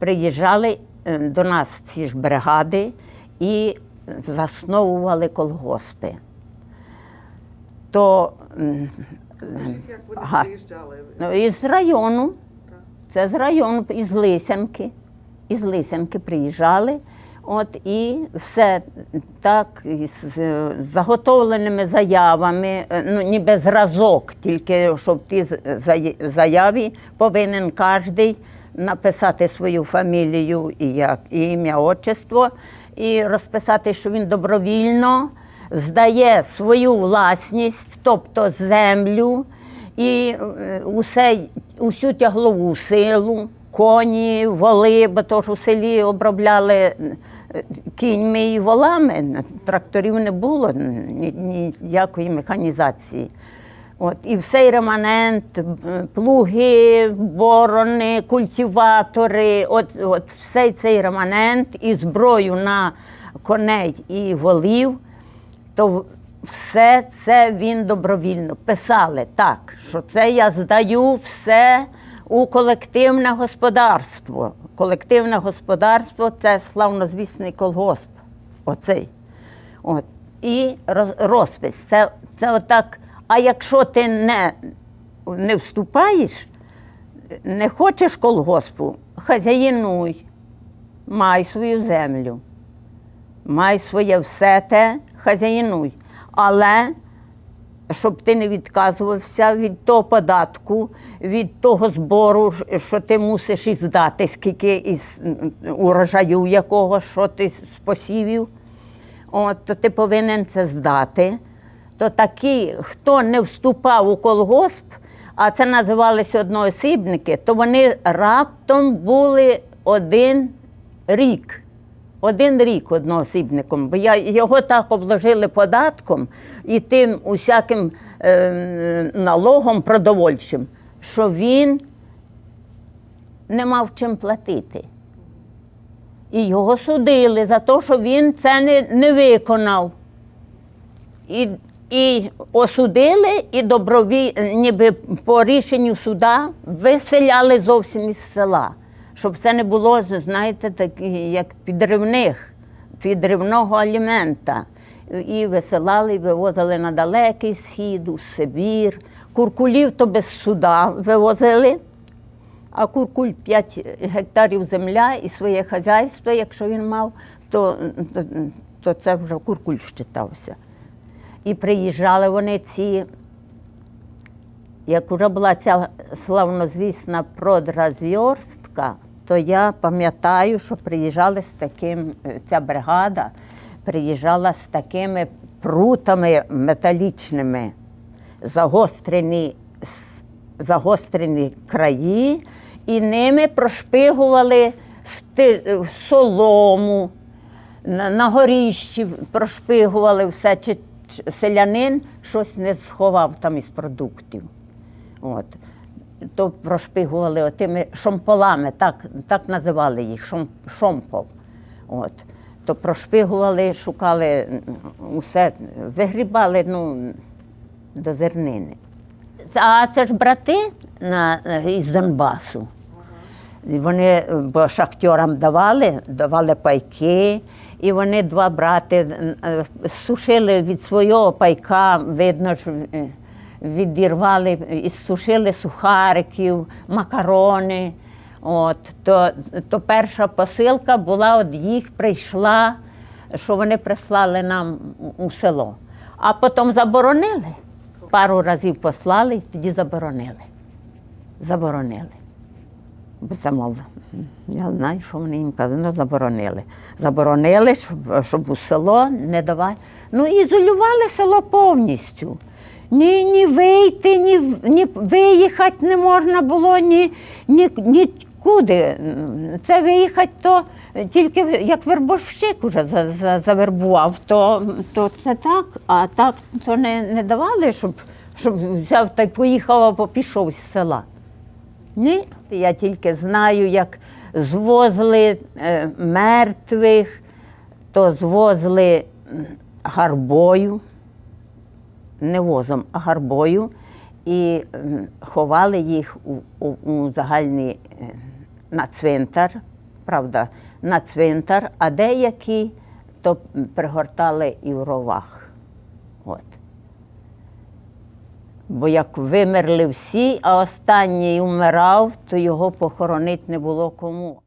приїжджали е, до нас ці ж бригади і засновували колгоспи. То Скажіть, як вони Ага. приїжджали? ну, із району, це з району, із Лисянки. Із Лисянки приїжджали. От і все так, е, заготовленими заявами, е, ну ніби зразок, тільки що в тій заяві повинен кожен написати свою фамілію і, як, ім'я, отчество, і розписати, що він добровільно здає свою власність, тобто землю і е, усе, усю тяглову силу, коні, воли, бо то ж у селі обробляли е, кіньми і волами, тракторів не було, ніякої механізації. От, і всей реманент, плуги, борони, культиватори, от, от всей цей реманент і зброю на коней і волів, то все це він добровільно писали так, що це я здаю все у колективне господарство. Колективне господарство це славнозвісний колгосп. Оцей. От. І роз- розпис. Це, це отак. А якщо ти не, не вступаєш, не хочеш колгоспу, хазяїнуй, май свою землю, май своє все те, хазяїнуй. Але щоб ти не відказувався від того податку, від того збору, що ти мусиш і здати, скільки із урожаю якого, що ти з посівів, от, то ти повинен це здати. То такі, хто не вступав у колгосп, а це називалися одноосібники, то вони раптом були один рік. Один рік одноосібником, бо я, його так обложили податком і тим усяким е, налогом продовольчим, що він не мав чим платити. І його судили за те, що він це не, не виконав. І, і осудили, і доброві, ніби по рішенню суда виселяли зовсім із села. Щоб це не було, знаєте, так, як підривних, підривного алімента. І висилали, і вивозили на далекий схід, у Сибір. Куркулів то без суда вивозили. А куркуль 5 гектарів земля і своє хазяйство, якщо він мав, то, то, то це вже куркуль вважався. І приїжджали вони ці, як вже була ця славнозвісна продразверстка, то я пам'ятаю, що приїжджали з таким, е, ця бригада приїжджала з такими прутами металічними, загострені, загострені краї, і ними прошпигували е, солому, на, горіщі прошпигували все, селянин щось не сховав там із продуктів. От. То прошпигували отими шомполами, так, так називали їх, шом, шомпол. От. То прошпигували, шукали усе, вигрібали ну, до зернини. А це ж брати на, із Донбасу. Вони е, бо шахтьорам давали, давали пайки, і вони два брати е, сушили від свого пайка, видно, що е, відірвали і сушили сухариків, макарони. От, то, то перша посилка була, от їх прийшла, що вони прислали нам у- у село. А потім заборонили. Пару разів послали і тоді заборонили. Заборонили. Бо я знаю, що вони їм казали, ну, заборонили. Заборонили, щоб, щоб у село не давати. Ну, ізолювали село повністю. Ні, ні вийти, ні, ні виїхати не можна було, ні, ні, нікуди. Це виїхати, то тільки як вербовщик уже за, за, завербував, то, то це так, а так то не, не давали, щоб, щоб взяв та й поїхав або пішов з села. Ні, я тільки знаю, як звозили е, мертвих, то звозили гарбою, не возом, а гарбою, і ховали їх у, у, у загальний е, на цвинтар правда, на цвинтар, а деякі то пригортали і в ровах. От. Бо як вимерли всі, а останній умирав, то його похоронити не було кому.